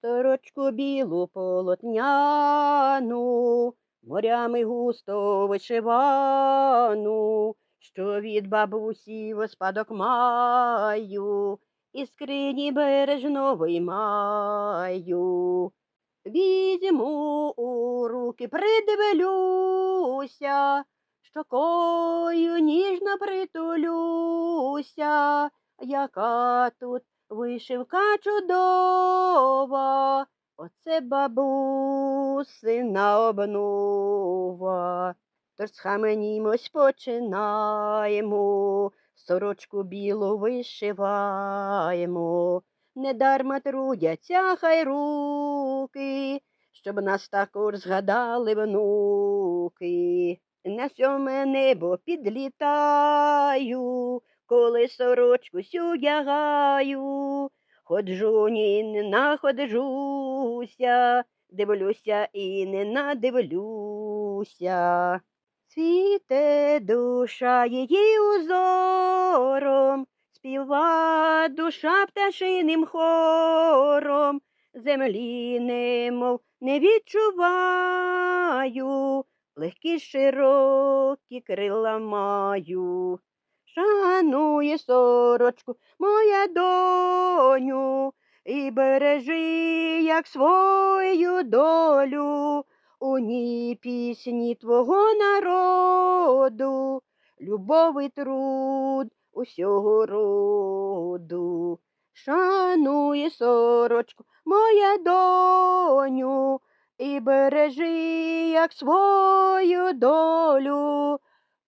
Сорочку білу полотняну, морями густо вишивану, що від бабусі в спадок маю, і скрині бережно виймаю. Візьму у руки, придивлюся, щокою ніжно притулюся, яка тут вишивка чудова, оце бабусина обнова. Тож схаменімось починаємо, сорочку білу вишиваємо. Недарма трудяться хай руки, щоб нас також згадали внуки. На сьоме небо підлітаю, коли сорочку сюдягаю. Ходжу, ні не находжуся, дивлюся і не надивлюся. Світе душа її узором, співа душа пташиним хором, землі немов не відчуваю, легкі широкі крила маю. Шанує сорочку, моя доню, і бережи, як свою долю, у ній пісні твого народу, любов і труд усього роду. Шанує сорочку, моя доню, і бережи, як свою долю,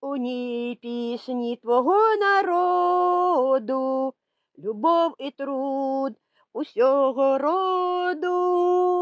у ній пісні твого народу, любов і труд усього роду.